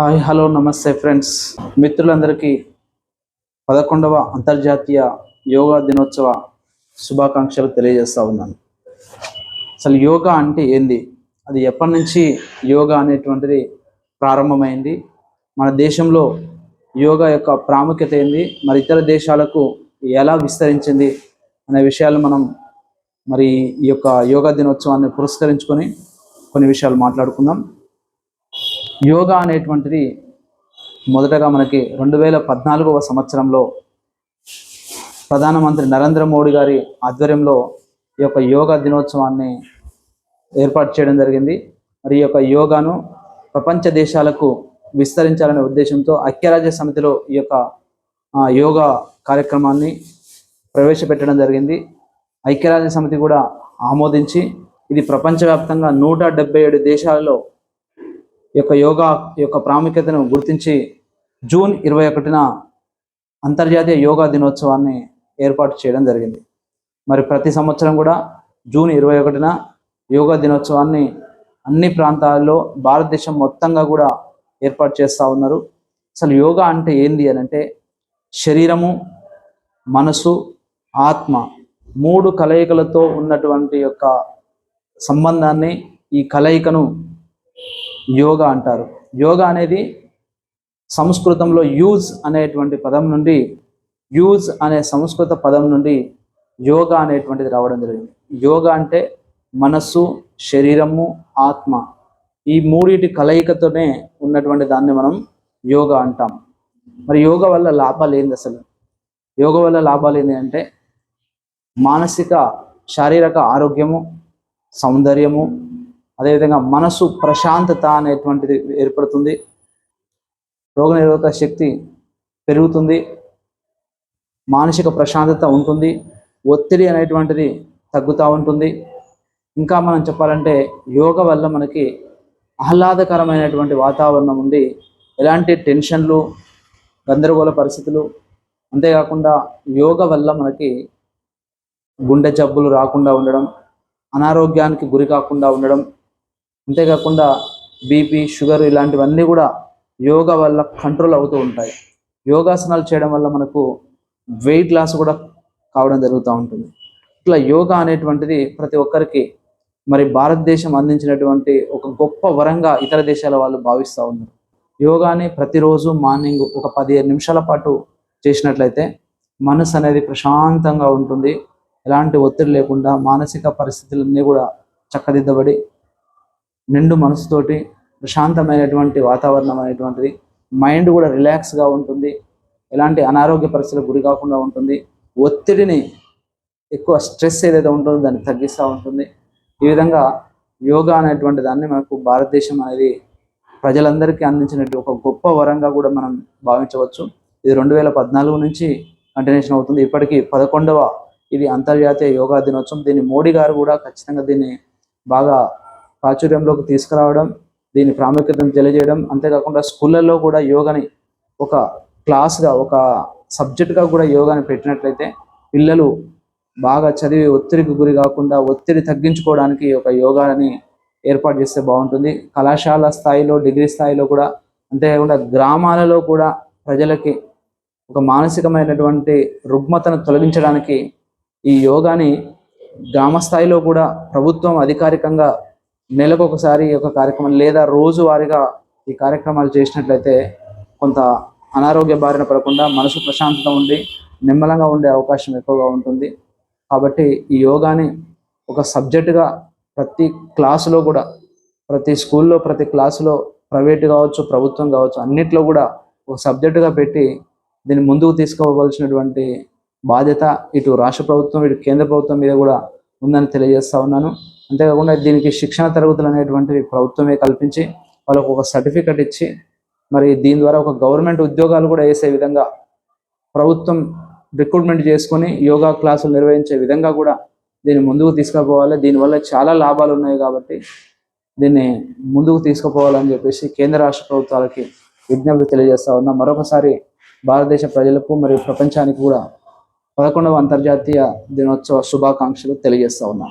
Hi hello నమస్తే friends. మిత్రులందరికీ పదకొండవ అంతర్జాతీయ యోగా దినోత్సవ శుభాకాంక్షలు తెలియజేస్తా ఉన్నాను. అసలు యోగా అంటే ఏంది? అది ఎప్పటి నుంచి యోగా అనేటువంటిది ప్రారంభమైంది? మన దేశంలో యోగా యొక్క ప్రాముఖ్యత ఏంది? మరి ఇతర దేశాలకు ఎలా విస్తరించింది? అనే విషయాలు మనం మరి ఈ యొక్క యోగా దినోత్సవాన్ని పురస్కరించుకొని కొన్ని విషయాలు మాట్లాడుకుందాం. యోగా అనేటువంటిది మొదటగా మనకి రెండు వేల పద్నాలుగవ సంవత్సరంలో ప్రధానమంత్రి నరేంద్ర మోడీ గారి ఆధ్వర్యంలో ఈ యొక్క యోగా దినోత్సవాన్ని ఏర్పాటు చేయడం జరిగింది. మరి ఈ యొక్క యోగాను ప్రపంచ దేశాలకు విస్తరించాలనే ఉద్దేశంతో ఐక్యరాజ్య సమితిలో ఈ యొక్క యోగా కార్యక్రమాన్ని ప్రవేశపెట్టడం జరిగింది. ఐక్యరాజ్య సమితి కూడా ఆమోదించి ఇది ప్రపంచవ్యాప్తంగా నూట డెబ్బై ఏడు దేశాలలో యొక్క యోగా యొక్క ప్రాముఖ్యతను గుర్తించి జూన్ ఇరవై ఒకటిన అంతర్జాతీయ యోగా దినోత్సవాన్ని ఏర్పాటు చేయడం జరిగింది. మరి ప్రతి సంవత్సరం కూడా జూన్ ఇరవై ఒకటిన యోగా దినోత్సవాన్ని అన్ని ప్రాంతాల్లో భారతదేశం మొత్తంగా కూడా ఏర్పాటు చేస్తూ ఉన్నారు. అసలు యోగా అంటే ఏంది అని అంటే శరీరము మనసు ఆత్మ మూడు కలయికలతో ఉన్నటువంటి యొక్క సంబంధాన్ని ఈ కలయికను యోగా అంటారు. యోగా అనేది సంస్కృతంలో యూజ్ అనేటువంటి పదం నుండి యూజ్ అనే సంస్కృత పదం నుండి యోగా అనేటువంటిది రావడం జరిగింది. యోగా అంటే మనస్సు శరీరము ఆత్మ. ఈ మూడింటి కలయికతోనే ఉన్నటువంటి దాన్ని మనం యోగా అంటాం. మరి యోగా వల్ల లాభాలు ఏంది అసలు? యోగా వల్ల లాభాలు ఏంటి అంటే మానసిక శారీరక ఆరోగ్యము సౌందర్యము అదేవిధంగా మనసు ప్రశాంతత అనేటువంటిది ఏర్పడుతుంది. రోగనిరోధక శక్తి పెరుగుతుంది. మానసిక ప్రశాంతత ఉంటుంది. ఒత్తిడి అనేటువంటిది తగ్గుతూ ఉంటుంది. ఇంకా మనం చెప్పాలంటే యోగ వల్ల మనకి ఆహ్లాదకరమైనటువంటి వాతావరణం ఉండి ఎలాంటి టెన్షన్లు గందరగోళ పరిస్థితులు అంతేకాకుండా యోగ వల్ల మనకి గుండె జబ్బులు రాకుండా ఉండడం అనారోగ్యానికి గురి కాకుండా ఉండడం అంతేకాకుండా బీపీ షుగర్ ఇలాంటివన్నీ కూడా యోగా వల్ల కంట్రోల్ అవుతూ ఉంటాయి. యోగాసనాలు చేయడం వల్ల మనకు వెయిట్ లాస్ కూడా కావడం జరుగుతూ ఉంటుంది. ఇట్లా యోగా అనేటువంటిది ప్రతి ఒక్కరికి మరి భారతదేశం అందించినటువంటి ఒక గొప్ప వరంగా ఇతర దేశాల వాళ్ళు భావిస్తూ ఉన్నారు. యోగాని ప్రతిరోజు మార్నింగ్ ఒక పదిహేను నిమిషాల పాటు చేసినట్లయితే మనసు అనేది ప్రశాంతంగా ఉంటుంది. ఎలాంటి ఒత్తిడి లేకుండా మానసిక పరిస్థితులన్నీ కూడా చక్కదిద్దబడి నిండు మనసుతోటి ప్రశాంతమైనటువంటి వాతావరణం అనేటువంటిది మైండ్ కూడా రిలాక్స్గా ఉంటుంది. ఎలాంటి అనారోగ్య పరిస్థితులకు గురి కాకుండా ఉంటుంది. ఒత్తిడిని ఎక్కువ స్ట్రెస్ ఏదైతే ఉంటుందో దాన్ని తగ్గిస్తూ ఉంటుంది. ఈ విధంగా యోగా అనేటువంటి దాన్ని మనకు భారతదేశం అనేది ప్రజలందరికీ అందించినట్టు ఒక గొప్ప వరంగా కూడా మనం భావించవచ్చు. ఇది రెండు వేల పద్నాలుగు నుంచి కంటిన్యూషన్ అవుతుంది. ఇప్పటికీ పదకొండవ ఇది అంతర్జాతీయ యోగా దినోత్సవం. దీన్ని మోడీ గారు కూడా ఖచ్చితంగా దీన్ని బాగా ప్రాచుర్యంలోకి తీసుకురావడం దీని ప్రాముఖ్యతను తెలియజేయడం అంతేకాకుండా స్కూళ్ళల్లో కూడా యోగాని ఒక క్లాస్గా ఒక సబ్జెక్ట్గా కూడా యోగాని పెట్టినట్లయితే పిల్లలు బాగా చదివి ఒత్తిడికి గురి కాకుండా ఒత్తిడి తగ్గించుకోవడానికి ఒక యోగాని ఏర్పాటు చేస్తే బాగుంటుంది. కళాశాల స్థాయిలో డిగ్రీ స్థాయిలో కూడా అంతేకాకుండా గ్రామాలలో కూడా ప్రజలకి ఒక మానసికమైనటువంటి రుగ్మతను తొలగించడానికి ఈ యోగాని గ్రామ స్థాయిలో కూడా ప్రభుత్వం అధికారికంగా నెలకు ఒకసారి ఒక కార్యక్రమం లేదా రోజువారీగా ఈ కార్యక్రమాలు చేసినట్లయితే కొంత అనారోగ్య బారిన పడకుండా మనసు ప్రశాంతత ఉండి నిమ్మలంగా ఉండే అవకాశం ఎక్కువగా ఉంటుంది. కాబట్టి ఈ యోగాని ఒక సబ్జెక్టుగా ప్రతి క్లాసులో కూడా ప్రతి స్కూల్లో ప్రతి క్లాసులో ప్రైవేట్ కావచ్చు ప్రభుత్వం కావచ్చు అన్నిట్లో కూడా ఒక సబ్జెక్టుగా పెట్టి దీన్ని ముందుకు తీసుకోవలసినటువంటి బాధ్యత ఇటు రాష్ట్ర ప్రభుత్వం ఇటు కేంద్ర ప్రభుత్వం మీద కూడా ఉందని తెలియజేస్తా ఉన్నాను. అంతేకాకుండా దీనికి శిక్షణ తరగతులు అనేటువంటివి ప్రభుత్వమే కల్పించి వాళ్ళకు ఒక సర్టిఫికెట్ ఇచ్చి మరి దీని ద్వారా ఒక గవర్నమెంట్ ఉద్యోగాలు కూడా వేసే విధంగా ప్రభుత్వం రిక్రూట్మెంట్ చేసుకొని యోగా క్లాసులు నిర్వహించే విధంగా కూడా దీన్ని ముందుకు తీసుకుపోవాలి. దీనివల్ల చాలా లాభాలు ఉన్నాయి కాబట్టి దీన్ని ముందుకు తీసుకుపోవాలని చెప్పేసి కేంద్ర రాష్ట్ర ప్రభుత్వాలకి విజ్ఞప్తి తెలియజేస్తా ఉన్నా. మరొకసారి భారతదేశ ప్రజలకు మరియు ప్రపంచానికి కూడా పదకొండవ అంతర్జాతీయ దినోత్సవ శుభాకాంక్షలు తెలియజేస్తా ఉన్నా.